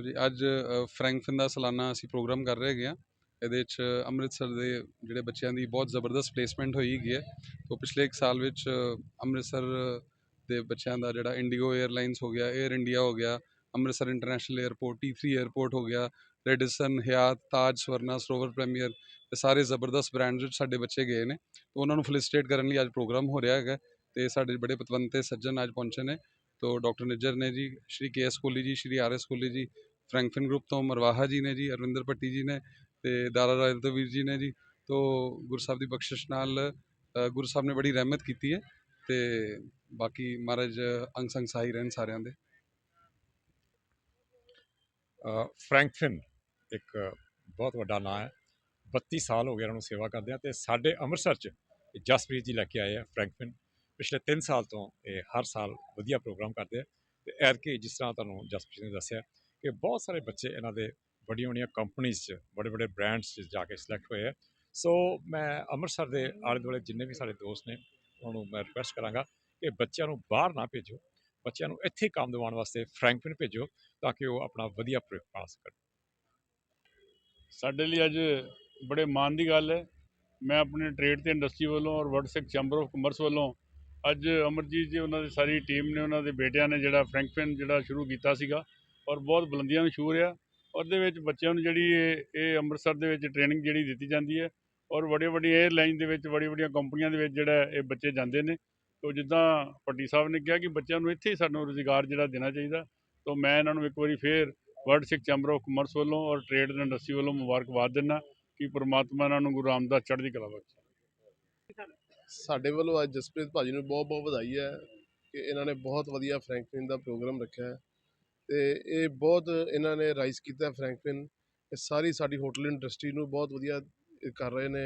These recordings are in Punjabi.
ਦੇਖੋ ਜੀ ਅੱਜ ਫ੍ਰੈਂਕਫਿਨ ਦਾ ਸਾਲਾਨਾ ਅਸੀਂ ਪ੍ਰੋਗਰਾਮ ਕਰ ਰਹੇ ਹਾਂ। ਇਹਦੇ ਵਿੱਚ ਅੰਮ੍ਰਿਤਸਰ ਦੇ ਜਿਹੜੇ ਬੱਚਿਆਂ ਦੀ ਬਹੁਤ ਜ਼ਬਰਦਸਤ ਪਲੇਸਮੈਂਟ ਹੋਈ ਗਈ ਹੈ। ਤੋਂ ਪਿਛਲੇ ਇੱਕ ਸਾਲ ਵਿੱਚ ਅੰਮ੍ਰਿਤਸਰ ਦੇ ਬੱਚਿਆਂ ਦਾ ਜਿਹੜਾ ਇੰਡੀਗੋ 에ਅਰਲਾਈਨਸ ਹੋ ਗਿਆ 에ਅਰ ਇੰਡੀਆ ਹੋ ਗਿਆ, Amritsar international airport T three airport ਹੋ ਗਿਆ, ਰੈਡਿਸਨ, ਹਯਾਤ, ਤਾਜ, ਸਵਰਨਾ, ਸਰੋਵਰ ਪ੍ਰੀਮੀਅਰ ਇਹ ਸਾਰੇ ਜ਼ਬਰਦਸਤ ਬ੍ਰਾਂਡਸ ਵਿੱਚ ਸਾਡੇ ਬੱਚੇ ਗਏ ਨੇ। ਉਹਨਾਂ ਨੂੰ ਫੈਲਿਸਿਟੇਟ ਕਰਨ ਲਈ ਅੱਜ ਪ੍ਰੋਗਰਾਮ ਹੋ ਰਿਹਾ ਹੈਗਾ। ਤੇ ਸਾਡੇ ਬੜੇ ਪਤਵੰਤੇ ਸੱਜਣ ਅੱਜ ਪਹੁੰਚੇ ਨੇ। ਤੋ ਡਾਕਟਰ ਨਿਜਰ ਨੇ ਜੀ, ਸ਼੍ਰੀ ਕੇ ਐਸ ਕੋਲੀ ਜੀ, ਸ਼੍ਰੀ ਆਰ ਐਸ ਕੋਲੀ ਜੀ ਫਰੈਂਕਫਿਨ ਗਰੁੱਪ ਤੋਂ ਮਰਵਾਹਾ ਜੀ ਨੇ ਜੀ, ਅਰਵਿੰਦਰ ਭੱਟੀ ਜੀ ਨੇ ਤੇ ਦਾਰਾ ਰਾਇਲ ਤੋਂ ਵੀਰ ਜੀ ਨੇ ਜੀ, ਤੋਂ ਗੁਰੂ ਸਾਹਿਬ ਦੀ ਬਖਸ਼ਿਸ਼ ਨਾਲ ਗੁਰੂ ਸਾਹਿਬ ਨੇ ਬੜੀ ਰਹਿਮਤ ਕੀਤੀ ਹੈ ਤੇ ਬਾਕੀ ਮਹਾਰਾਜ ਅੰਗ ਸੰਗ ਸਹਾਈ ਰਹਿਣ ਸਾਰਿਆਂ ਦੇ। ਫਰੈਂਕਫਿਨ ਇੱਕ ਬਹੁਤ ਵੱਡਾ ਨਾਂ ਹੈ। 32 ਸਾਲ ਹੋ ਗਏ ਉਹਨਾਂ ਨੂੰ ਸੇਵਾ ਕਰਦੇ ਆ ਤੇ ਸਾਡੇ ਅੰਮ੍ਰਿਤਸਰ 'ਚ ਜਸਪ੍ਰੀਤ ਜੀ ਲੈ ਕੇ ਆਏ ਆ ਫਰੈਂਕਫਿਨ। ਪਿਛਲੇ 3 ਸਾਲ ਤੋਂ ਇਹ ਹਰ ਸਾਲ ਵਧੀਆ ਪ੍ਰੋਗਰਾਮ ਕਰਦੇ ਆ ਤੇ ਐਤਕੀ ਜਿਸ ਤਰ੍ਹਾਂ ਤੁਹਾਨੂੰ ਜਸਪ੍ਰੀਤ ਨੇ ਦੱਸਿਆ ਕਿ ਬਹੁਤ ਸਾਰੇ ਬੱਚੇ ਇਹਨਾਂ ਦੇ ਵੱਡੀਆਂ ਵੱਡੀਆਂ ਕੰਪਨੀਆਂ 'ਚ ਬੜੇ ਬੜੇ ਬ੍ਰਾਂਡਸ 'ਚ ਜਾ ਕੇ ਸਿਲੈਕਟ ਹੋਏ ਆ। ਸੋ ਮੈਂ ਅੰਮ੍ਰਿਤਸਰ ਦੇ ਆਲੇ ਦੁਆਲੇ ਜਿੰਨੇ ਵੀ ਸਾਡੇ ਦੋਸਤ ਨੇ, ਉਹਨਾਂ ਨੂੰ ਮੈਂ ਰਿਕੁਐਸਟ ਕਰਾਂਗਾ ਕਿ ਬੱਚਿਆਂ ਨੂੰ ਬਾਹਰ ਨਾ ਭੇਜੋ। ਬੱਚਿਆਂ ਨੂੰ ਇੱਥੇ ਕੰਮ ਦਿਵਾਉਣ ਵਾਸਤੇ ਫਰੈਂਕਫਿਨ ਭੇਜੋ ਤਾਂ ਕਿ ਉਹ ਆਪਣਾ ਵਧੀਆ ਪ੍ਰਯੋਗ ਪਾਸ ਕਰਨ ਸਾਡੇ ਲਈ ਅੱਜ ਬੜੇ ਮਾਣ ਦੀ ਗੱਲ ਹੈ। ਮੈਂ ਆਪਣੇ ਟ੍ਰੇਡ ਤੇ ਇੰਡਸਟਰੀ ਵੱਲੋਂ ਔਰ world Sikh chamber of commerce ਵੱਲੋਂ ਅੱਜ ਅਮਰਜੀਤ ਜੀ, ਉਹਨਾਂ ਦੀ ਸਾਰੀ ਟੀਮ ਨੇ, ਉਹਨਾਂ ਦੇ ਬੇਟਿਆਂ ਨੇ ਜਿਹੜਾ ਫਰੈਂਕਫਿਨ ਜਿਹੜਾ ਸ਼ੁਰੂ ਕੀਤਾ ਸੀਗਾ ਔਰ ਬਹੁਤ ਬੁਲੰਦੀਆਂ ਮਸ਼ਹੂਰ ਆ। ਉਹਦੇ ਵਿੱਚ ਬੱਚਿਆਂ ਨੂੰ ਜਿਹੜੀ ਇਹ ਇਹ ਅੰਮ੍ਰਿਤਸਰ ਦੇ ਵਿੱਚ ਟ੍ਰੇਨਿੰਗ ਜਿਹੜੀ ਦਿੱਤੀ ਜਾਂਦੀ ਹੈ ਔਰ ਵੱਡੇ ਵੱਡੀ 에ਅਰਲਾਈਨ ਦੇ ਵਿੱਚ ਵੱਡੀ ਵੱਡੀਆਂ ਕੰਪਨੀਆਂ ਦੇ ਵਿੱਚ ਜਿਹੜਾ ਇਹ ਬੱਚੇ ਜਾਂਦੇ ਨੇ। ਤੋ ਜਿੱਦਾਂ ਪੱਟੀ ਸਾਹਿਬ ਨੇ ਕਿਹਾ ਕਿ ਬੱਚਿਆਂ ਨੂੰ ਇੱਥੇ ਹੀ ਸਾਨੂੰ ਰੁਜ਼ਗਾਰ ਜਿਹੜਾ ਦੇਣਾ ਚਾਹੀਦਾ। ਤੋ ਮੈਂ ਇਹਨਾਂ ਨੂੰ ਇੱਕ ਵਾਰੀ ਫੇਰ world Sikh chamber of commerce ਵੱਲੋਂ ਔਰ ਟ੍ਰੇਡ ਐਂਡ ਇੰਡਸਟਰੀ ਵੱਲੋਂ ਮੁਬਾਰਕਬਾਦ ਦਿੰਦਾ ਕਿ ਪ੍ਰਮਾਤਮਾ ਇਹਨਾਂ ਨੂੰ ਗੁਰੂ ਰਾਮਦਾਸ ਚੜ੍ਹਦੀ ਕਲਾ ਬਖਸ਼ੇ। ਸਾਡੇ ਵੱਲੋਂ ਅੱਜ ਜਸਪ੍ਰੀਤ ਭਾਜੀ ਨੂੰ ਬਹੁਤ ਬਹੁਤ ਵਧਾਈ ਹੈ ਕਿ ਇਹਨਾਂ ਨੇ ਬਹੁਤ ਵਧੀਆ ਫਰੈਂਕਫਿਨ ਦਾ ਪ੍ਰੋਗਰਾਮ ਰੱਖਿਆ ਹੈ। ਤੇ ਇਹ ਬਹੁਤ ਇਹਨਾਂ ਨੇ ਰਾਈਜ਼ ਕੀਤਾ ਹੈ ਇਹ ਸਾਰੀ ਸਾਡੀ ਹੋਟਲ ਇੰਡਸਟਰੀ ਨੂੰ ਬਹੁਤ ਵਧੀਆ ਕਰ ਰਹੇ ਨੇ।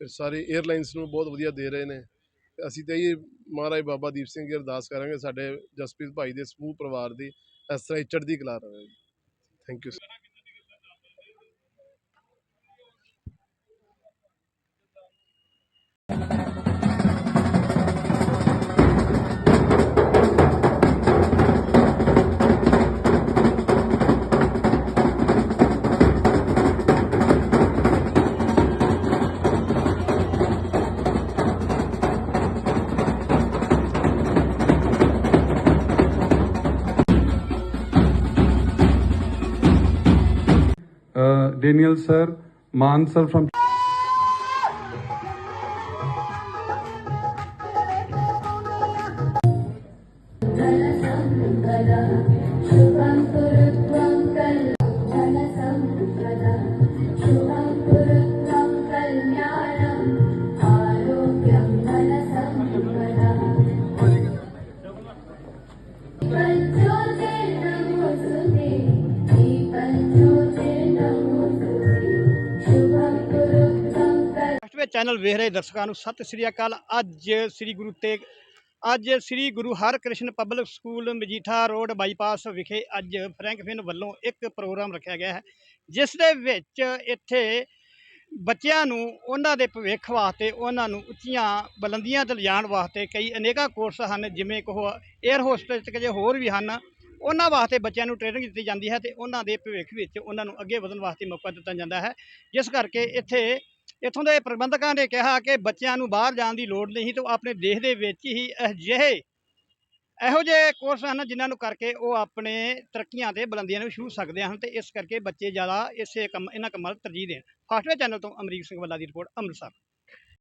ਫਿਰ ਸਾਰੇ 에ਅਰਲਾਈਨਸ ਨੂੰ ਬਹੁਤ ਵਧੀਆ ਦੇ ਰਹੇ ਨੇ। ਅਸੀਂ ਤਾਂ ਇਹ ਮਹਾਰਾਜ ਬਾਬਾ ਦੀਪ ਸਿੰਘ ਜੀ ਅਰਦਾਸ ਕਰਾਂਗੇ ਸਾਡੇ ਜਸਪ੍ਰੀਤ ਭਾਈ ਦੇ ਸਮੂਹ ਪਰਿਵਾਰ ਦੀ ਇਸ ਤਰ੍ਹਾਂ ਹੀ ਚੜ੍ਹਦੀ ਕਲਾ ਰਹੇ thank you uh, Daniel sir, Man sir from channel ਵੇਖ ਰਹੇ ਦਰਸ਼ਕਾਂ ਨੂੰ। ਸਤਿ ਸ੍ਰੀ ਅਕਾਲ। ਅੱਜ ਸ੍ਰੀ ਗੁਰੂ ਤੇਗ ਅੱਜ Shri Guru Harkrishan public school Majitha road bypass ਵਿਖੇ ਅੱਜ ਫਰੈਂਕ ਫਿਨ ਵੱਲੋਂ ਇੱਕ ਪ੍ਰੋਗਰਾਮ ਰੱਖਿਆ ਗਿਆ ਹੈ, ਜਿਸ ਦੇ ਵਿੱਚ ਇੱਥੇ ਬੱਚਿਆਂ ਨੂੰ, ਉਹਨਾਂ ਦੇ ਭਵਿੱਖ ਵਾਸਤੇ, ਉਹਨਾਂ ਨੂੰ ਉੱਚੀਆਂ ਬੁਲੰਦੀਆਂ ਤੇ ਲਿਜਾਣ ਵਾਸਤੇ ਕਈ ਅਨੇਕਾਂ ਕੋਰਸ ਹਨ, ਜਿਵੇਂ ਕਿ ਕੋ 에ਅਰ ਹੋਸਟਸ ਤੇ ਜੇ ਹੋਰ ਵੀ ਹਨ। ਉਹਨਾਂ ਵਾਸਤੇ ਬੱਚਿਆਂ ਨੂੰ ਟ੍ਰੇਨਿੰਗ ਦਿੱਤੀ ਜਾਂਦੀ ਹੈ ਤੇ ਉਹਨਾਂ ਦੇ ਭਵਿੱਖ ਵਿੱਚ ਉਹਨਾਂ ਨੂੰ ਅੱਗੇ ਵਧਣ ਵਾਸਤੇ ਮੌਕਾ ਦਿੱਤਾ ਜਾਂਦਾ ਹੈ। ਜਿਸ ਕਰਕੇ ਇੱਥੇ ਇੱਥੋਂ ਦੇ ਪ੍ਰਬੰਧਕਾਂ ਨੇ ਕਿਹਾ ਕਿ ਬੱਚਿਆਂ ਨੂੰ ਬਾਹਰ ਜਾਣ ਦੀ ਲੋੜ ਨਹੀਂ ਤੇ ਉਹ ਆਪਣੇ ਦੇਸ਼ ਦੇ ਵਿੱਚ ਹੀ ਅਜਿਹੇ ਇਹੋ ਜਿਹੇ ਕੋਰਸ ਹਨ ਜਿਨ੍ਹਾਂ ਨੂੰ ਕਰਕੇ ਉਹ ਆਪਣੇ ਤਰੱਕੀਆਂ ਤੇ ਬੁਲੰਦੀਆਂ ਨੂੰ ਛੂਹ ਸਕਦੇ ਹਨ ਤੇ ਇਸ ਕਰਕੇ ਬੱਚੇ ਜ਼ਿਆਦਾ ਇਸੇ ਕੰਮ, ਇਹਨਾਂ ਕੰਮਾਂ ਨੂੰ ਤਰਜੀਹ ਦੇਣ। ਫਾਸਟਵੇ ਚੈਨਲ ਤੋਂ ਅਮਰੀਕ ਸਿੰਘ ਵੱਲਾ ਦੀ ਰਿਪੋਰਟ, ਅੰਮ੍ਰਿਤਸਰ।